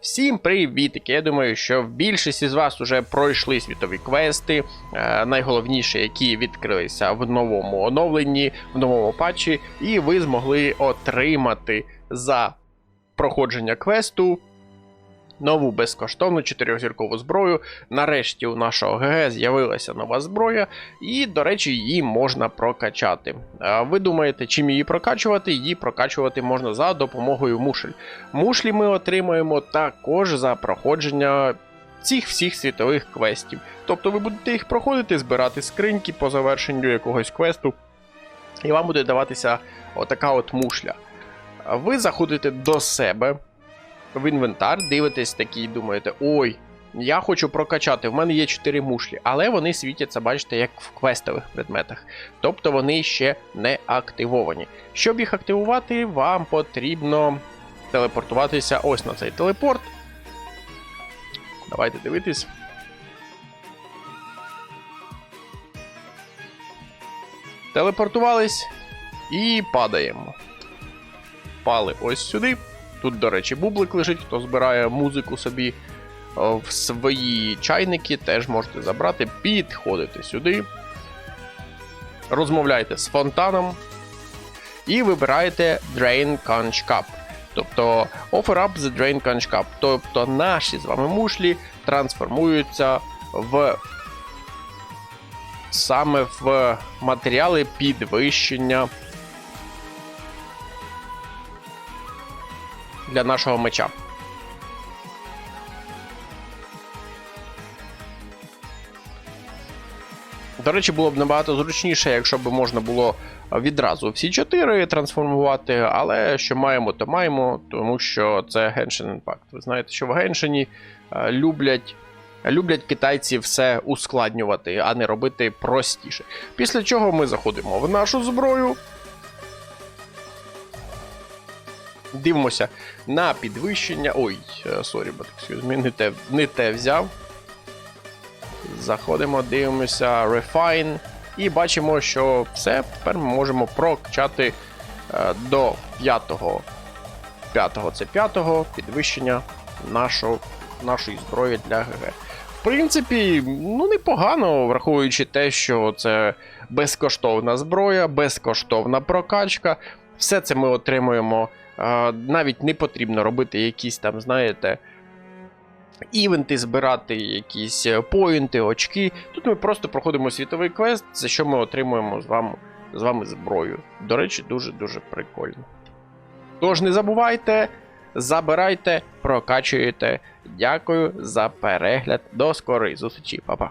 Всім привітики! Я думаю, що більшість із вас вже пройшли світові квести, е, найголовніше, які відкрилися в новому оновленні, в новому патчі, і ви змогли отримати за проходження квесту нову безкоштовну чотирьохзіркову зброю. Нарешті у нашого ГГ з'явилася нова зброя, і, до речі, її можна прокачати. Ви думаєте, чим її прокачувати? Її прокачувати можна за допомогою мушель. Мушлі ми отримаємо також за проходження цих всіх світових квестів. Тобто ви будете їх проходити, збирати скриньки по завершенню якогось квесту, і вам буде даватися отака от мушля. Ви заходите до себе в інвентар, дивитесь такі і думаєте, ой. Я хочу прокачати, в мене є 4 мушлі, але вони світяться, бачите, як в квестових предметах. Тобто вони ще не активовані. Щоб їх активувати, вам потрібно телепортуватися ось на цей телепорт. Давайте дивитись. Телепортувались і падаємо. Впали ось сюди. Тут, до речі, бублик лежить, хто збирає музику собі в свої чайники, теж можете забрати, підходите сюди, розмовляєте з фонтаном і вибираєте Drain Conch Cup. Тобто Offer up the Drain Conch Cup. Тобто наші з вами мушлі трансформуються в саме в матеріали підвищення для нашого меча. До речі, було б набагато зручніше, якщо б можна було відразу всі чотири трансформувати, але що маємо, то маємо, тому що це Genshin Impact. Ви знаєте, що в Геншині е, люблять. Люблять китайці все ускладнювати, а не робити простіше. Після чого ми заходимо в нашу зброю. Дивимося на підвищення. Ой, е, сорі, не те, не те взяв. Заходимо, дивимося Refine. І бачимо, що все, тепер ми можемо прокачати е, до 5-го. 5-го це 5-го підвищення нашого, нашої зброї для ГГ. В принципі, ну непогано, враховуючи те, що це безкоштовна зброя, безкоштовна прокачка. Все це ми отримуємо. Навіть не потрібно робити якісь там, знаєте, івенти, збирати якісь е, поінти, очки. Тут ми просто проходимо світовий квест, за що ми отримуємо з вами, з вами зброю. До речі, дуже-дуже прикольно. Тож не забувайте, забирайте, прокачуєте. Дякую за перегляд. До скорої зустрічі, Па-па.